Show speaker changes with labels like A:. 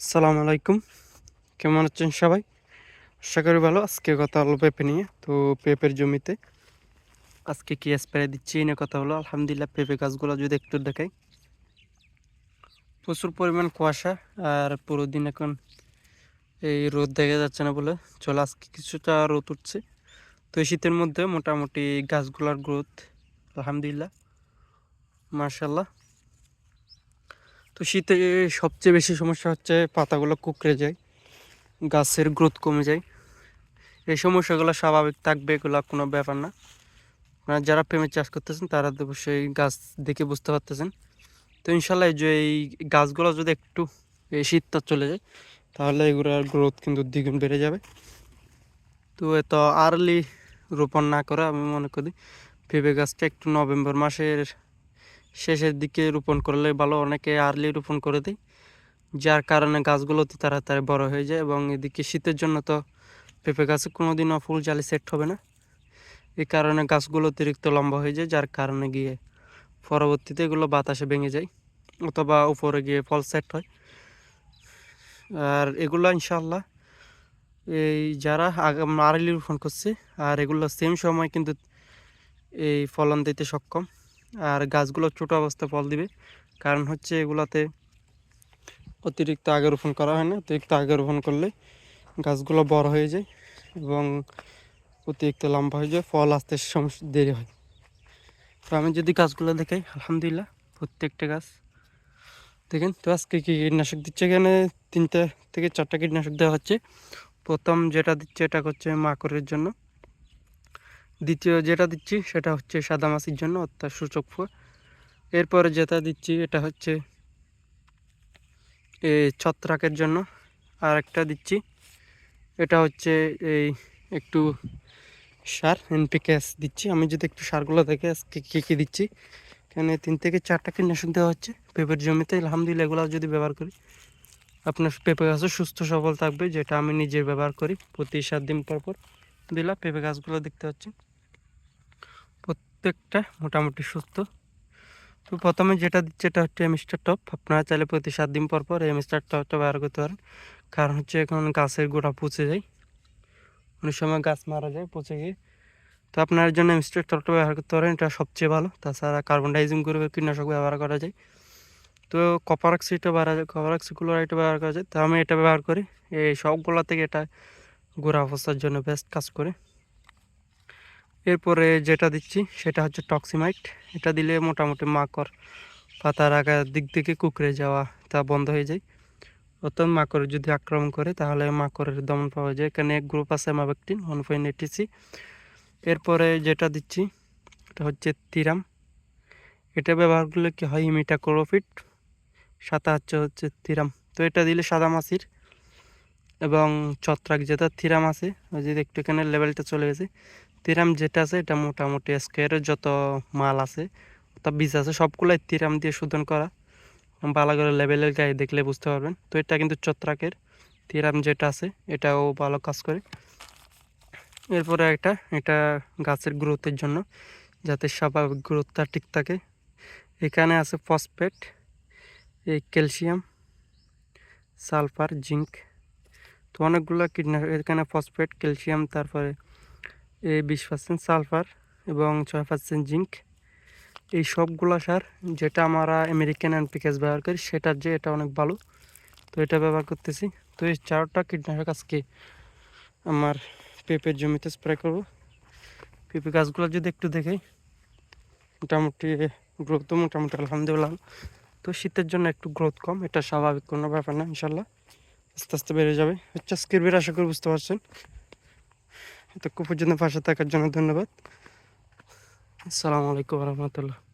A: আসসালামু আলাইকুম। কেমন আছেন সবাই? আশা করি ভালো। আজকে কথা হলো পেঁপে নিয়ে। তো পেঁপের জমিতে আজকে কি স্প্রে দিচ্ছি নিয়ে কথা হলো। আলহামদুলিল্লাহ পেঁপে গাছগুলো যদি একটু দেখাই। প্রচুর পরিমাণ কুয়াশা আর পুরো দিন এখন এই রোদ দেখা যাচ্ছে না বলে। চলো আজকে কিছুটা রোদ উঠছে। তো এই শীতের মধ্যে মোটামুটি গাছগুলোর গ্রোথ আলহামদুলিল্লাহ মার্শাল্লাহ তো শীতে সবচেয়ে বেশি সমস্যা হচ্ছে পাতাগুলো কুকড়ে যায়, গাছের গ্রোথ কমে যায়। এই সমস্যাগুলো স্বাভাবিক থাকবে এগুলো কোনো ব্যাপার না। আপনারা যারা প্রেমে চাষ করতেছেন, তারা অবশ্যই গাছ দেখে বুঝতে পারতেছেন। তো ইনশাল্লাহ যে এই গাছগুলো যদি একটু এই শীতটা চলে যায়, তাহলে এগুলোর গ্রোথ কিন্তু দ্বিগুণ বেড়ে যাবে। তো এত আর্লি রোপণ না করে আমি মনে করি পেঁপে গাছটা একটু নভেম্বর মাসের শেষের দিকে রোপণ করলে ভালো, অনেকে আর্লি রোপণ করে দেয়, যার কারণে গাছগুলো তো তাড়াতাড়ি বড় হয়ে যায় এবং এদিকে শীতের জন্য তো পেঁপে গাছে কোনোদিনও ফুল জালি সেট হবে না। এই কারণে গাছগুলো অতিরিক্ত লম্বা হয়ে যায়, যার কারণে গিয়ে পরবর্তীতে এগুলো বাতাসে ভেঙে যায় অথবা উপরে গিয়ে ফল সেট হয়। আর এগুলো ইনশাল্লাহ এই যারা আর্লি রোপণ করছে, আর এগুলো সেম সময় কিন্তু এই ফলন দিতে সক্ষম। আর গাছগুলো ছোটো অবস্থায় ফল দিবে। কারণ হচ্ছে এগুলাতে অতিরিক্ত আগে রোপণ করা হয় না, অতিরিক্ত আগে রোপণ করলে গাছগুলো বড় হয়ে যায় এবং অতিরিক্ত লম্বা হয়ে যায়, ফল আসতে সমস্যা দেরি হয়। তো আমি যদি গাছগুলো দেখাই, আলহামদুলিল্লাহ প্রত্যেকটা গাছ, দেখেন তো আজকে কী কীটনাশক দিচ্ছে? এখানে তিনটা থেকে চারটা কীটনাশক দেওয়া হচ্ছে। প্রথম যেটা দিচ্ছে, এটা হচ্ছে মাকড়ের জন্য। দ্বিতীয় যেটা দিচ্ছি সেটা হচ্ছে সাদা মাছির জন্য, অর্থাৎ সূচক ফুয়া এরপরে যেটা দিচ্ছি, এটা হচ্ছে এই ছত্রাকের জন্য। আর একটা দিচ্ছি, এটা হচ্ছে এই একটু সার এনপিকেস দিচ্ছি। আমি যদি একটু সারগুলো দেখে আজকে কী কী দিচ্ছি, এখানে তিন থেকে চারটা কীটনাশক দেওয়া হচ্ছে। পেঁপের জমিতে, আলহামদুলিল্লাহ এগুলো যদি ব্যবহার করি, আপনার পেঁপে গাছও সুস্থ সবল থাকবে, যেটা আমি নিজের ব্যবহার করি। প্রতি সাত দিন পর পর দিলাম, পেঁপে গাছগুলো দেখতে পাচ্ছি প্রত্যেকটা মোটামুটি সুস্থ। তো প্রথমে যেটা দিচ্ছে, এটা হচ্ছে মিস্টার টপ আপনারা চাইলে প্রতি সাত দিন পর পর এই মিস্টার টপটা ব্যবহার করতে পারেন। কারণ হচ্ছে এখন গাছের গোড়া পচে যায়। অনেক সময় গাছ মারা যায়, পচে গিয়ে। তো আপনার জন্য মিস্টার টপটা ব্যবহার করতে পারেন, এটা সবচেয়ে ভালো। তাছাড়া কার্বন ডাইজিং করে কীটনাশক ব্যবহার করা যায়। তো কপার অক্সিডটা ব্যবহার যায় কপার অক্সিক্লোরাইডটা ব্যবহার করা যায়। তো আমি এটা ব্যবহার করি, এই সবগুলো থেকে এটা গোড়া অবস্থার জন্য বেস্ট কাজ করে। এরপরে যেটা দিচ্ছি সেটা হচ্ছে টক্সিমাইট। এটা দিলে মোটামুটি মাকড় পাতার আগার দিক থেকে কুকড়ে যাওয়া তা বন্ধ হয়ে যায়। অর্থাৎ মাকড় যদি আক্রমণ করে তাহলে মাকড়ের দমন পাওয়া যায়। এখানে এক গ্রুপ আছে মাবেকটিন ওয়ান পয়েন্ট এটিসি এরপরে যেটা দিচ্ছি এটা হচ্ছে তিরাম। এটা ব্যবহার করলে কি হয়? ইমিটা ক্লোরোফিট সাথে হচ্ছে হচ্ছে তিরাম। তো এটা দিলে সাদা মাছির এবং ছত্রাক যেটা থিরাম আছে, ওই যে একটু এখানে লেভেলটা চলে গেছে। থিরাম যেটা আছে, এটা মোটামুটি স্কোয়ারের যত মাল আছে তা বীজ আছে, সবগুলোই থিরাম দিয়ে শোধন করা। ভালো করে লেভেলের গায়ে দেখলে বুঝতে পারবেন। তো এটা কিন্তু ছত্রাকের থিরাম যেটা আছে, এটাও ভালো কাজ করে। এরপরে একটা, এটা গাছের গ্রোথের জন্য, যাতে স্বাভাবিক গ্রোথটা ঠিক থাকে। এখানে আছে ফসফেট এই ক্যালসিয়াম সালফার জিঙ্ক তো অনেকগুলো কীটনাশক এখানে ফসফেট ক্যালসিয়াম তারপরে এই বিশ পার্সেন্ট সালফার এবং ছয় পার্সেন্ট জিঙ্ক এই সবগুলো সার যেটা আমরা আমেরিকান অ্যান্ড ব্যবহার করি, সেটার যে এটা অনেক ভালো। তো এটা ব্যবহার করতেছি। তো এই চারটা কীটনাশক আজকে আমার পেঁপের জমিতে স্প্রে করব। পেঁপে গাছগুলো যদি একটু দেখাই, মোটামুটি গ্রোথ তো মোটামুটি আলহামদুলিল্লাহ। তো শীতের জন্য একটু গ্রোথ কম, এটা স্বাভাবিক কোনো ব্যাপার না, ইনশাল্লাহ। আস্তে আস্তে বেড়ে যাবে। হচ্ছে আজকের বের আশা করি বুঝতে পারছেন। এতক্ষণ পর্যন্ত পাশে থাকার জন্য ধন্যবাদ। আসসালামু আলাইকুম রহমতুল্লাহ।